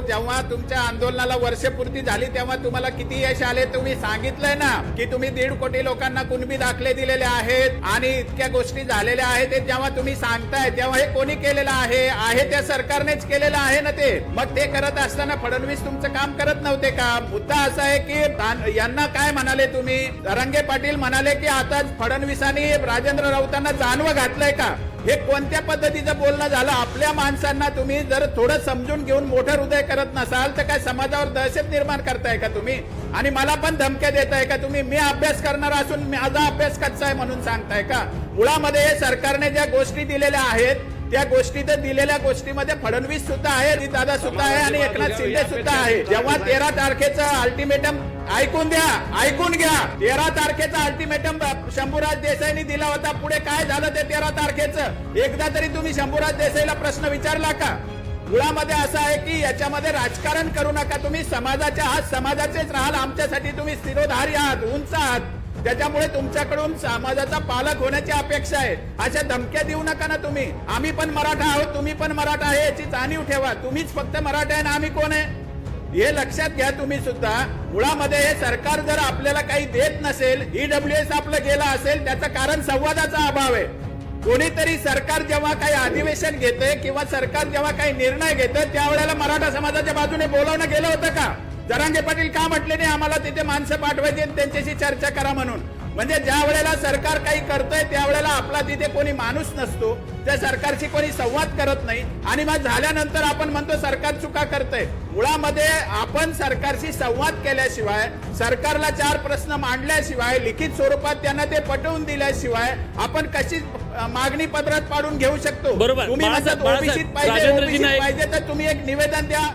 जेव्हा तुमच्या आंदोलनाला वर्षपूर्ती झाली तेव्हा तुम्हाला किती यश आले? तुम्ही सांगितलंय ना की तुम्ही दीड कोटी लोकांना कुणबी दाखले दिलेले आहेत आणि इतक्या गोष्टी झालेल्या आहेत. जेव्हा तुम्ही सांगताय तेव्हा हे कोणी केलेलं आहे? आहे त्या सरकारनेच केलेलं आहे ना ते? मग ते करत असताना फडणवीस तुमचं काम करत नव्हते का? मुद्दा असा आहे की यांना काय म्हणाले तुम्ही? रंगे पाटील म्हणाले की आता फडणवीसांनी राजेंद्र राऊतांना जानवं घातलंय का? हे कोणत्या पद्धतीचं बोलणं झालं? आपल्या माणसांना तुम्ही जर थोडं समजून घेऊन मोठं हृदय करत नसाल तर काय समाजावर दहशत निर्माण करताय का तुम्ही? आणि मला पण धमक्या देताय का तुम्ही? मी अभ्यास करणार असून माझा अभ्यास कच्चा आहे म्हणून सांगताय का? मुळामध्ये हे सरकारने ज्या गोष्टी दिलेल्या आहेत त्या गोष्टी तर दिलेल्या गोष्टीमध्ये फडणवीस सुद्धा आहे दादा सुद्धा आहे आणि एकनाथ शिंदे सुद्धा आहे. जेव्हा तेरा तारखेचं अल्टिमेटम ऐकून द्या ऐकून घ्या. तेरा तारखेचा अल्टिमेटम शंभूराज देसाईनी दिला होता. पुढे काय झालं ते तेरा तारखेचं? एकदा तरी तुम्ही शंभूराज देसाईला प्रश्न विचारला का? मुळामध्ये असं आहे की याच्यामध्ये राजकारण करू नका तुम्ही. समाजाच्या आहात समाजाचेच राहाल. आमच्यासाठी तुम्ही स्थिरोधारी आहात उंच आहात. त्याच्यामुळे तुमच्याकडून समाजाचा पालक होण्याची अपेक्षा आहे. अशा धमक्या देऊ नका ना तुम्ही. आम्ही पण मराठा आहोत तुम्ही पण मराठा आहे याची जाणीव ठेवा. तुम्हीच फक्त मराठा आहे ना आम्ही कोण आहे? हे लक्षात घ्या तुम्ही सुद्धा. मुळामध्ये हे सरकार जर आपल्याला काही देत नसेल ईडब्ल्यू एस आपलं गेलं असेल त्याचं कारण संवादाचा अभाव आहे. कोणीतरी सरकार जेव्हा काही अधिवेशन घेतंय किंवा सरकार जेव्हा काही निर्णय घेतं त्यावेळेला मराठा समाजाच्या बाजूने बोलावणं गेलं होतं का? जरांगे पाटील का म्हटले नाही? आम्हाला तिथे माणसं पाठवायची त्यांच्याशी चर्चा करा म्हणून. म्हणजे ज्या वेळेला सरकार काही करतंय त्यावेळेला आपला तिथे कोणी माणूस नसतो. त्या सरकारशी कोणी संवाद करत नाही. आणि मग झाल्यानंतर आपण म्हणतो सरकार चुका करतंय. मुळामध्ये आपण सरकारशी संवाद केल्याशिवाय सरकारला चार प्रश्न मांडल्याशिवाय लिखित स्वरूपात त्यांना ते पटवून दिल्याशिवाय आपण कशी मागणी पत्रात पाडून घेऊ शकतो. तुम्ही म्हणतात ओबीसीत पाहिजे पाहिजे तर तुम्ही एक निवेदन द्या.